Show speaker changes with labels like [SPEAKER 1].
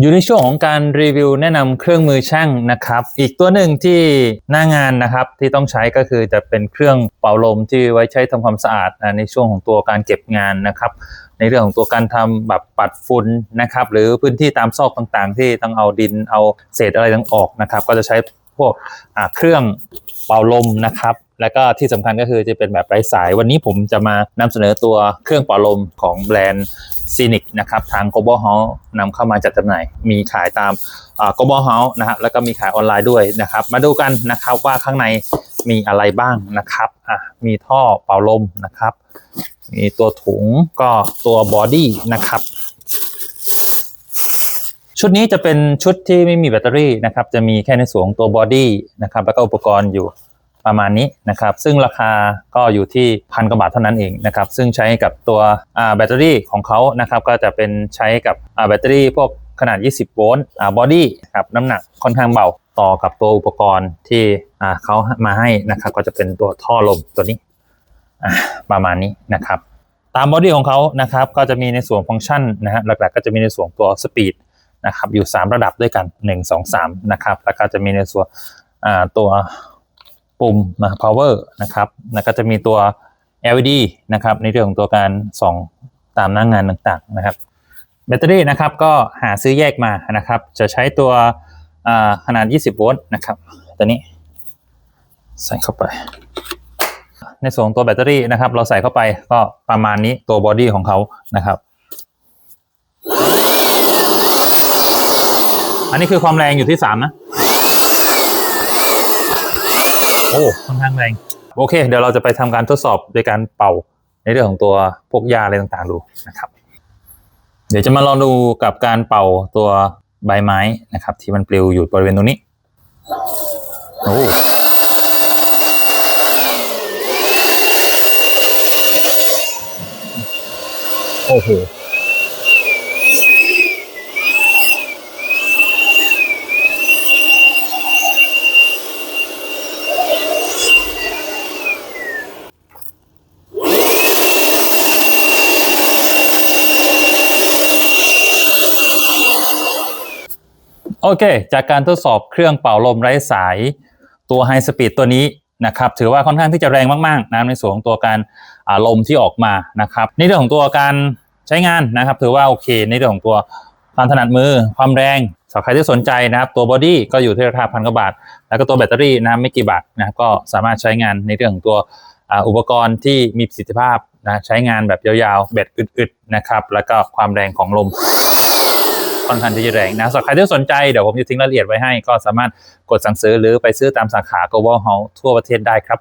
[SPEAKER 1] อยู่ในช่วงของการรีวิวแนะนำเครื่องมือช่างนะครับ อีกตัวหนึ่งที่หน้างานนะครับที่ต้องใช้ก็คือจะเป็นเครื่องเป่าลมที่ไว้ใช้ทำความสะอาดในช่วงของตัวการเก็บงานนะครับ ในเรื่องของตัวการทำแบบปัดฝุ่นนะครับ หรือพื้นที่ตามซอกต่างๆ ที่ต้องเอาดินเอาเศษอะไรต่างออกนะครับ ก็จะใช้พวกเครื่องเป่าลมนะครับ แล้วก็ที่สำคัญก็คือจะเป็นแบบไร้สาย วันนี้ผมจะมานำเสนอตัวเครื่องเป่าลมของแบรนด์ซีนิกนะครับทาง Global House นำเข้ามาจัดจำหน่าย มีขายตามอ่า Global House นะฮะแล้วก็มีขายออนไลน์ด้วยนะครับ มาดูกันนะครับว่าข้างในมีอะไรบ้างนะครับอะมีท่อเป่าลมนะครับ มีตัวถุงก็ตัวบอดี้นะครับชุดนี้จะเป็นชุดที่ไม่มีแบตเตอรี่นะครับ จะมีแค่ในส่วนของตัวบอดี้นะครับ แล้วก็อุปกรณ์อยู่ ประมาณนี้นะครับ ซึ่งราคาก็อยู่ที่พันกว่าบาทเท่านั้นเองนะครับ ซึ่งใช้กับตัวแบตเตอรี่ของเขานะครับ ก็จะเป็นใช้กับแบตเตอรี่พวกขนาด 20 โวลต์บอดี้ครับน้ำหนักค่อนข้างเบาต่อกับตัวอุปกรณ์ที่เขามาให้นะครับ ก็จะเป็นตัวท่อลมตัวนี้ประมาณนี้นะครับ ตามบอดี้ของเขานะครับก็จะมีในส่วนฟังก์ชันนะฮะหลักๆ ก็จะมีในส่วนตัวสปีดนะครับอยู่ 3 ระดับด้วยกัน 1 2 3นะครับแล้วก็จะมีในส่วนตัว ปุ่มนะ power นะครับแล้วก็จะมีตัว LED นะครับในเรื่องของตัวการส่องตามหน้างงานต่างๆนะครับ แบตเตอรี่นะครับก็หาซื้อแยกมานะครับ จะใช้ตัวอ่าขนาด 20 โวลต์นะครับตัวนี้ใส่เข้าไป ในส่วนตัวแบตเตอรี่นะครับ เราใส่เข้าไปก็ประมาณนี้ตัวบอดี้ของเขานะครับ อันนี้คือความแรงอยู่ที่สามนะ โอ้ค่อนข้างแรงโอเค เดี๋ยวเราจะไปทำการทดสอบโดยการเป่าในเรื่องของตัวพวกยาอะไรต่างๆดูนะครับ เดี๋ยวจะมาลองดูกับการเป่าตัวใบไม้นะครับ ที่มันปลิวอยู่บริเวณตรงนี้โอ้โอ้โห โอเค จากการทดสอบเครื่องเป่าลมไร้สายตัวไฮสปีดตัวนี้นะครับถือว่าค่อนข้างที่จะแรงมากๆนะในส่วนของตัวการลมที่ออกมานะครับในเรื่องของตัวการใช้งานนะครับ ถือว่าโอเค ในเรื่องของตัวความถนัดมือความแรงสำหรับใครที่สนใจนะครับ ตัวบอดี้ก็อยู่ที่ราคาพันกว่าบาท แล้วก็ตัวแบตเตอรี่นะไม่กี่บาทนะครับก็สามารถใช้งานในเรื่องของตัวอุปกรณ์ที่มีประสิทธิภาพนะใช้งานแบบยาวๆแบตอึดๆนะครับแล้วก็ความแรงของลม ค่อนข้างที่จะแรงนะสำหรับใครที่สนใจเดี๋ยวผมจะทิ้งรายละเอียดไว้ให้ ก็สามารถกดสั่งซื้อหรือไปซื้อตามสาขา Global House ทั่วประเทศได้ครับ